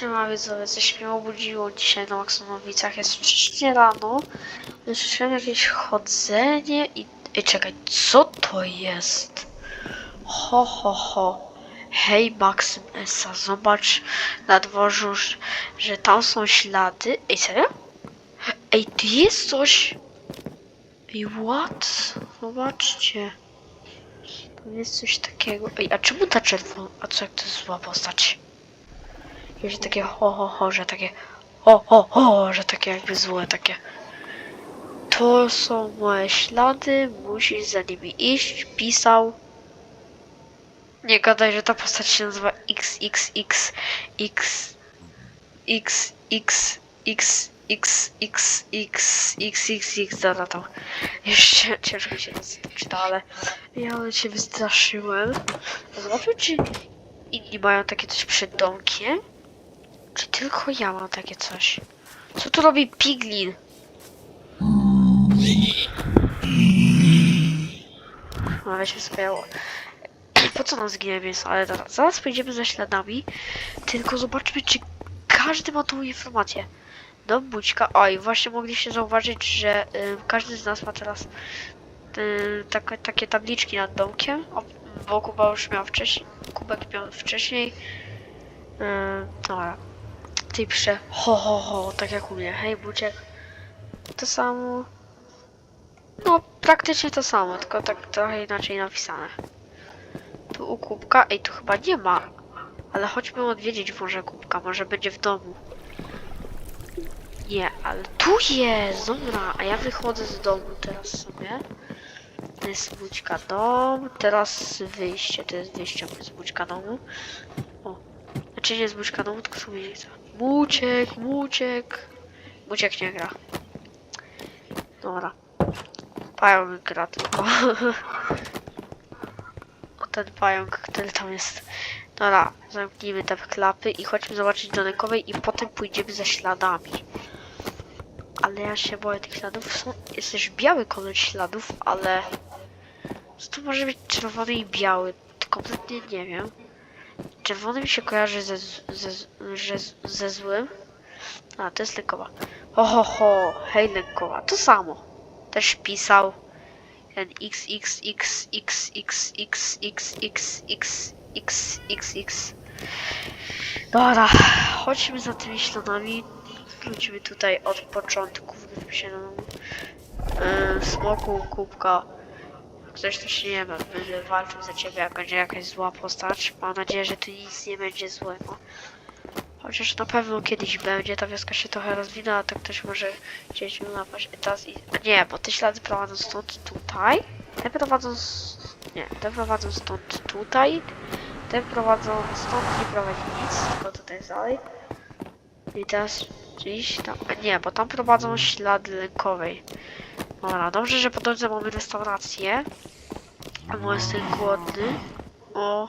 Siema widzowie, coś mnie obudziło dzisiaj na Maksymowicach. Jest wcześnie rano. Słyszałem jakieś chodzenie i... Ej, czekaj, co to jest? Ho, ho, ho. Hej, Maksym Esa, zobacz na dworzu, że, tam są ślady. Ej, serio? Ej, tu jest coś. Ej, what? Zobaczcie. Tu jest coś takiego. Ej, a czemu ta czerwona? A co jak to jest zła postać? Że takie ho ho ho, że takie ho ho ho, że takie jakby złe takie. To są moje ślady, musisz za nimi iść, pisał. Nie gadaj, że ta postać się nazywa XXX X X X X X X X X X X tam. Jeszcze ciężko się to czyta, ale ja ale się wystraszyłem. Zobaczmy czy inni mają takie coś przed domkiem. Czy tylko ja mam takie coś? Co tu robi Piglin? No, ale się spajało. Po co nam zginie mięso? Ale dobra, zaraz pójdziemy za śladami. Tylko zobaczmy, czy każdy ma tą informację. No, bućka. Oj, właśnie mogliście zauważyć, że y, każdy z nas ma teraz y, takie, takie tabliczki nad domkiem. O, bo Kuba już miał wcześniej. Kubek miał wcześniej. Yy, dobra. Ty pisze ho ho ho, tak jak u mnie. Hej Buciek. To samo. No, praktycznie to samo, tylko tak trochę inaczej napisane. Tu u Kubka, ej, tu chyba nie ma. Ale chodźmy odwiedzić może Kubka, może będzie w domu. Nie, ale tu jest, dobra, a ja wychodzę z domu teraz sobie. To jest Bućka dom, teraz wyjście, to jest wyjście, jest Bućka domu. O, znaczy nie jest Bućka domu, tylko sobie nie chcę. Muciek, Muciek. Muciek nie gra. Dobra. Pająk gra tylko. O, ten pająk, który tam jest. Dobra, zamknijmy te klapy i chodźmy zobaczyć do i potem pójdziemy za śladami. Ale ja się boję tych śladów. Są, jest też biały kolor śladów, ale... Co to może być czerwony i biały? Kompletnie nie wiem. Czerwony mi się kojarzy ze, ze, z- że z- ze złym. A, to jest lękowa. Ho, ho, ho, hej lękowa. To samo. Też pisał. Ten x, x, x, x, x, x, x, x, x, x, x, x. Dobra, chodźmy za tymi śladami. Wróćmy tutaj od początku. Wróćmy się na yy, smoku, kubka. Ktoś też nie wiem, będzie walczył za ciebie, jak będzie jakaś zła postać. Mam nadzieję, że tu nic nie będzie złego. Chociaż na pewno kiedyś będzie, ta wioska się trochę rozwinęła, a tak ktoś może gdzieś napaść. I teraz i... Nie, bo te ślady prowadzą stąd tutaj. Te prowadzą z... Nie, te prowadzą stąd tutaj. Te prowadzą stąd, nie prowadzi nic, tylko tutaj dalej. I teraz gdzieś tam... Nie, bo tam prowadzą ślady lękowej. Dobra, dobrze, że po drodze mamy restaurację. Bo jestem głodny. O.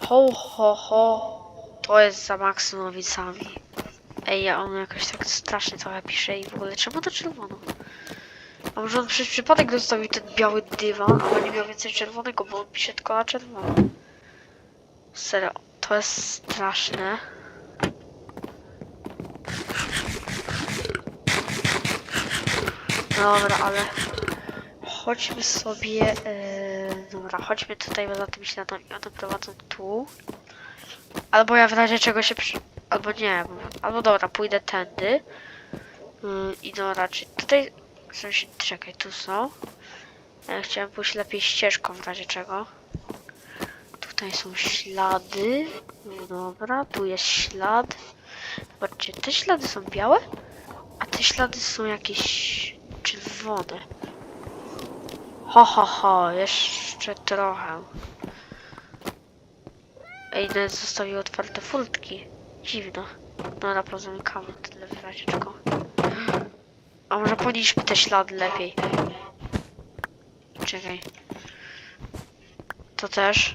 Ho, ho, ho. To jest za Maksymowicami. Ej, a on jakoś tak strasznie trochę pisze i w ogóle czemu to czerwono? A może on przez przypadek zostawił ten biały dywan, albo nie miał więcej czerwonego, bo on pisze tylko na czerwono. Serio, to jest straszne. Dobra, ale chodźmy sobie. E, dobra, chodźmy tutaj za tym śladami. One prowadzą tu. Albo ja w razie czego się przy... Albo nie, bo- albo dobra, pójdę tędy. Yy, I dobra, czy tutaj. W sensie, czekaj, tu są. Ja chciałem pójść lepiej ścieżką w razie czego. Tutaj są ślady. No Dobra, tu jest ślad. Zobaczcie, te ślady są białe, a te ślady są jakieś czerwone. Ho, ho, ho, jeszcze trochę. Ej, nawet zostawił otwarte furtki. Dziwno. No naprawdę zamykamy tyle w razie czego. A może podnieśmy te ślady lepiej. Czekaj. To też.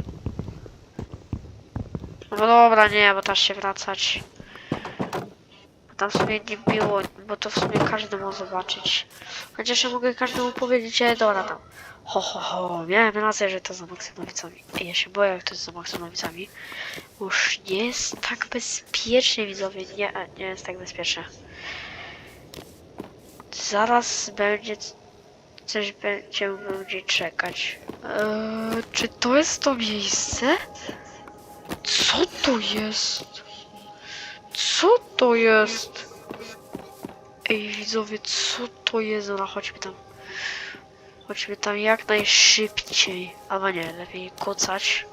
No dobra, nie, bo też się wracać. Tam sobie nie było, bo to w sumie każdy może zobaczyć. Chociaż ja mogę każdemu powiedzieć, ale dobra tam. Ho, ho, ho, miałem rację, że to za Maksymowicami. Ej, ja się boję, jak to jest za Maksymowicami. Bo Już nie jest tak bezpiecznie, widzowie. Nie, nie jest tak bezpiecznie. Zaraz będzie... Coś będzie będzie czekać. Eee, czy to jest to miejsce? Co to jest? Co to jest? Ej, widzowie, co to jest? Dobra, chodźmy tam. Chodźmy tam jak najszybciej. Albo nie, lepiej kocać.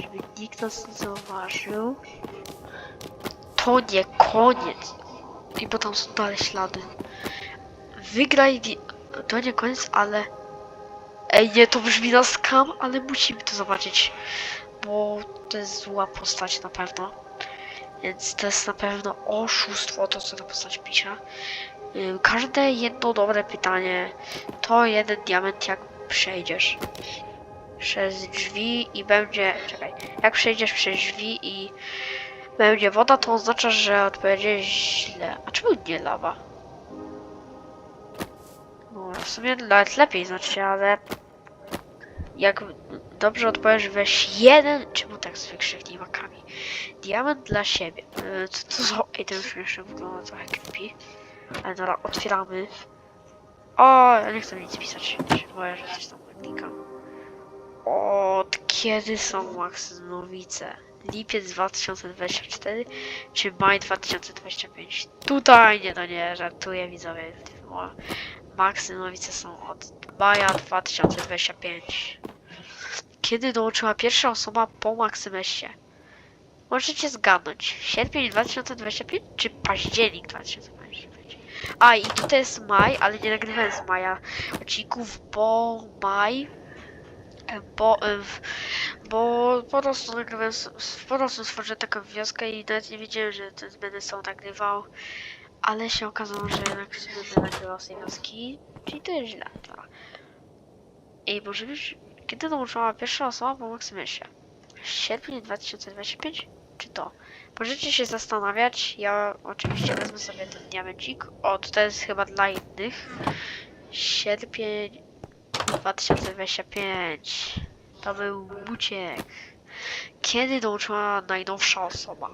Żeby nikt nas nie zauważył. To nie koniec. I bo tam są dalej ślady. Wygraj. To nie koniec, ale. Ej, nie, to brzmi na skam, ale musimy to zobaczyć. Bo to jest zła postać na pewno. Więc to jest na pewno oszustwo, to co ta postać pisze. Każde jedno dobre pytanie to jeden diament, jak przejdziesz przez drzwi i będzie. Czekaj, jak przejdziesz przez drzwi i będzie woda, to oznacza, że odpowiedziałeś źle. A czemu nie lawa? No, w sumie nawet lepiej znaczy, ale jak dobrze odpowiesz, weź jeden. Czemu tak z wykrzykniakami? Diament dla siebie. Yy, Co to za... Ej, ten śmieszny wygląda trochę creepy. Ale dobra, otwieramy. O, ja nie chcę nic pisać. Się boję, że coś tam klikam. Od kiedy są Maksymowice? Lipiec 2024 czy maj 2025? Tutaj nie, no nie, żartuję widzowie. Maksymowice są od maja 2025. Kiedy dołączyła pierwsza osoba po Maksymesie? Możecie zgadnąć. Sierpień 2025 czy październik 2025? A i tutaj jest maj, ale nie nagrywałem z maja odcinków, bo maj. Bo, bo po prostu nagrywałem, po prostu stworzyłem taką wioskę i nawet nie wiedziałem, że ten będę są nagrywał. Ale się okazało, że jednak będę nagrywał z tej wioski. Czyli to jest źle. Ej, może wiesz, kiedy dołączyła pierwsza osoba po Maksymesie? Sierpień 2025? Czy to? Możecie się zastanawiać. Ja oczywiście wezmę sobie ten diamencik. O, to jest chyba dla innych. Sierpień 2025. To był Buciek. Kiedy dołączyła najnowsza osoba?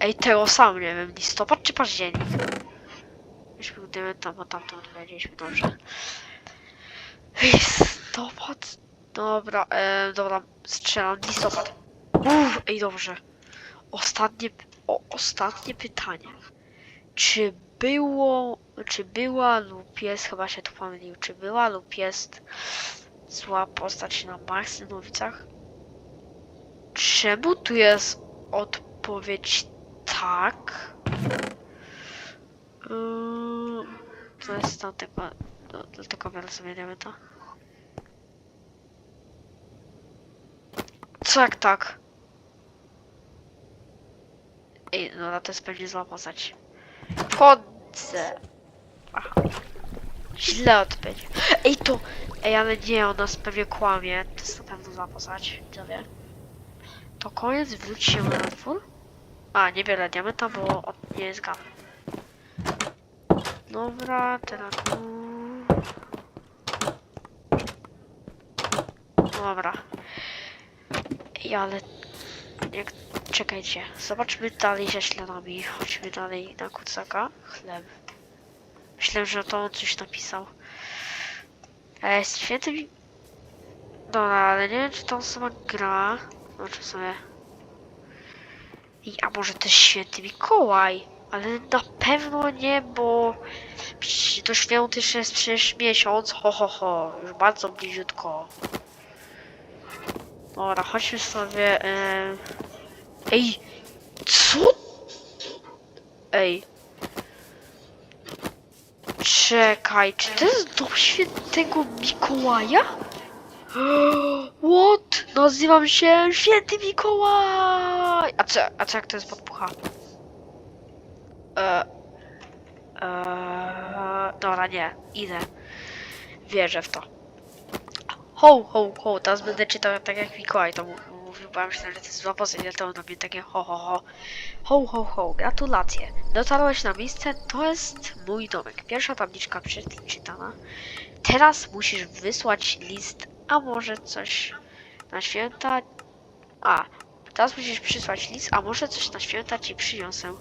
Ej, tego sam nie wiem. Listopad czy październik? Już był diament, bo tamto odpowiedzieliśmy dobrze. Listopad? Dobra, e, dobra, strzelam. Listopad. Uff, ej, dobrze. Ostatnie, o, ostatnie pytanie. Czy było, czy była lub jest, chyba się tu pomylił, czy była lub jest zła postać na Maksymowicach? Czemu tu jest odpowiedź tak? Yy, to jest tam tylko, do, do tego sobie diamenta. Co jak tak? Ej, no to jest pewnie zła postać. Wchodzę. Aha. Źle odpowiedź. Ej, to... Ej, ale nie, ona pewnie kłamie. To jest na pewno zła postać. Widzowie. To koniec, wróć się na dwór. A, nie biorę diamenta, bo on nie jest gam. Dobra, teraz tu... Dobra. Ale... Jak... Czekajcie, zobaczmy dalej ze śladami. Chodźmy dalej na kucaka. Chleb. Myślę, że to on coś napisał. E, święty mi... Dobra, ale nie wiem, czy ta osoba gra. Znaczy sobie... I, a może też święty Mikołaj? Ale na pewno nie, bo... Do świąt jeszcze jest przecież miesiąc. Ho, ho, ho. Już bardzo bliziutko. Dobra, chodźmy sobie... E... Ej! Co? Ej. Czekaj, czy to jest dom świętego Mikołaja? What? Nazywam się Święty Mikołaj! A co, a co jak to jest podpucha? E, e, dobra, nie, idę. Wierzę w to. Ho, ho, ho, teraz będę czytał tak jak Mikołaj to mówił, bo ja że to jest zła postać, dlatego na mnie takie ho ho ho. Ho ho ho, gratulacje. Dotarłeś na miejsce, to jest mój domek. Pierwsza tabliczka przeczytana. Teraz musisz wysłać list, a może coś na święta. A, teraz musisz przysłać list, a może coś na święta ci przyniosę.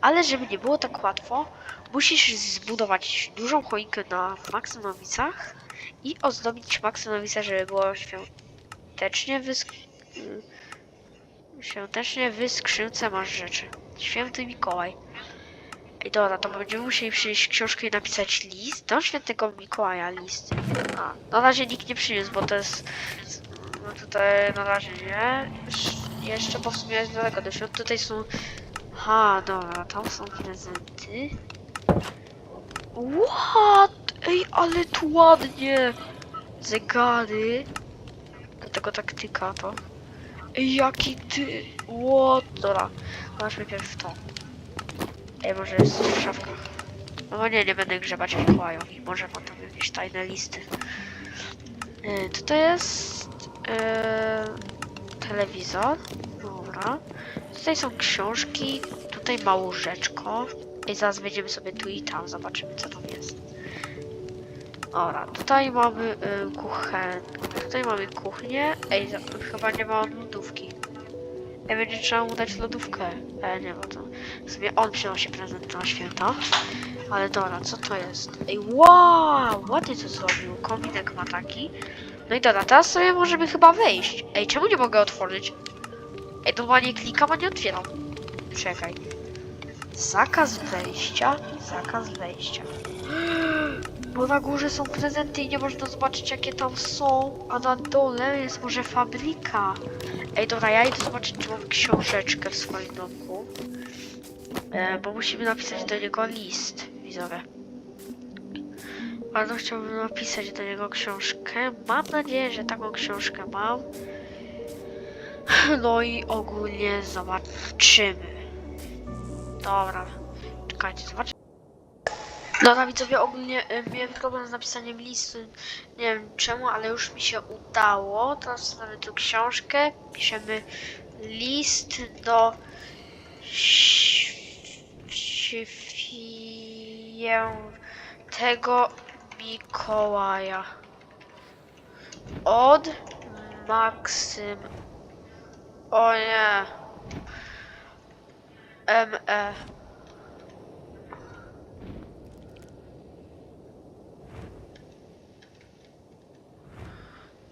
Ale żeby nie było tak łatwo, musisz zbudować dużą choinkę na Maksymowicach i ozdobić Maksymowice, żeby było świątecznie wysk... y, Świątecznie w skrzynce masz rzeczy. Święty Mikołaj. Ej, dobra, to będziemy musieli przynieść książkę i napisać list do świętego Mikołaja list. A, na razie nikt nie przyniósł, bo to jest... No tutaj na razie nie. Sz- Jeszcze po sumie jest daleko do świąt. Tutaj są... Ha, dobra, tam są prezenty. What? Ej, ale tu ładnie! Zegary. Tego taktyka to. Ej, jaki ty... Dobra, zobaczmy pierw to. Ej, może jest w szafkach. No nie, nie będę grzebać Mikołajowi. Może ma tam jakieś tajne listy. Yy, tutaj jest... Yy, telewizor. Dobra. Tutaj są książki. Tutaj ma łóżeczko. I zaraz wejdziemy sobie tu i tam. Zobaczymy co tam Dobra, tutaj mamy y. Tutaj mamy kuchnię. Ej, za- chyba nie ma lodówki. Ej, będzie trzeba mu dać lodówkę. E, nie, bo to w sumie on przynosi prezent na święta. Ale dobra, co to jest? Ej, wow! Ładnie to zrobił. Kominek ma taki. No i dobra, teraz sobie możemy chyba wejść. Ej, czemu nie mogę otworzyć? Ej, to nie klikam, a nie otwieram. Czekaj. Zakaz wejścia, zakaz wejścia. Bo na górze są prezenty i nie można zobaczyć jakie tam są, a na dole jest może fabryka. Ej, dobra, ja idę zobaczyć, czy mam książeczkę w swoim domku. E, bo musimy napisać do niego list, widzowie. Bardzo chciałbym napisać do niego książkę. Mam nadzieję, że taką książkę mam. No i ogólnie zobaczymy. Dobra, czekajcie, zobaczmy. Dobra widzowie, ogólnie y, miałem problem z napisaniem listu. Nie wiem czemu, ale już mi się udało. Teraz mamy tu książkę. Piszemy list do świętego Mikołaja. Od Maksym. O nie. ME.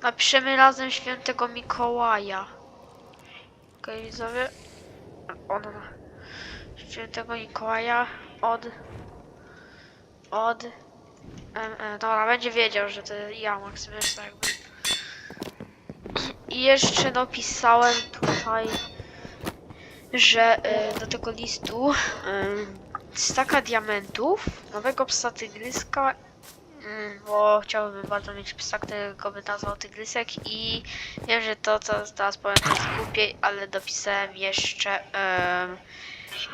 Napiszemy razem świętego Mikołaja. Okej, widzowie. Od świętego Mikołaja od od ME. Dobra, będzie wiedział, że to ja Maksym jest tak jakby. I jeszcze napisałem tutaj, że y, do tego listu y, staka diamentów, nowego psa tygryska, bo chciałbym bardzo mieć psa, którego by nazwał tygrysek i wiem, że to co teraz powiem to jest głupie, ale dopisałem jeszcze em,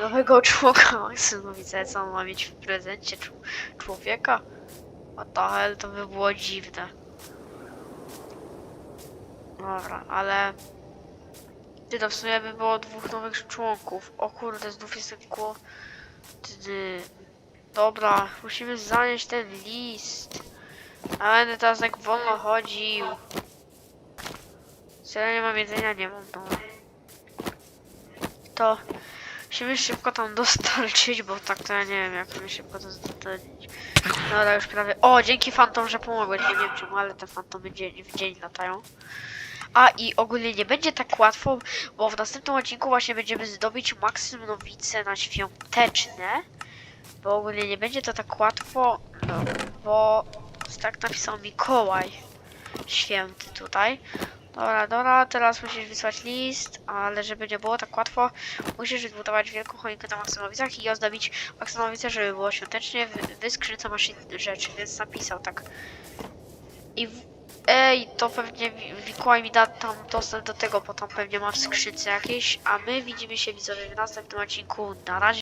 nowego człowieka Maksymowice, co on ma mieć w prezencie czł- człowieka. What the hell, to by było dziwne. Dobra, ale... Ty to w sumie by było dwóch nowych członków. O kurde, znów jest kło... Ty... Dobra, musimy zanieść ten list. A będę teraz jak wolno chodził. Serio nie mam jedzenia, nie mam. To... Musimy szybko tam dostarczyć, bo tak to ja nie wiem jak my szybko to dostarczyć. Dobra, już prawie... O, dzięki fantom, że pomogłeś. Nie wiem czemu, ale te fantomy dzień, w dzień latają. A i ogólnie nie będzie tak łatwo, bo w następnym odcinku właśnie będziemy zdobyć Maksymowice na świąteczne. Bo ogólnie nie będzie to tak łatwo, no, bo tak napisał Mikołaj Święty tutaj. Dobra, dobra, teraz musisz wysłać list, ale żeby nie było tak łatwo, musisz zbudować wielką choinkę na Maksymowicach i ozdobić Maksymowice, żeby było świątecznie. Wy, wy skrzynce masz inne rzeczy, więc napisał tak. I w, Ej, to pewnie Mikołaj mi da tam dostęp do tego, bo tam pewnie ma w skrzynce jakieś, a my widzimy się widzowie w następnym odcinku. Na razie.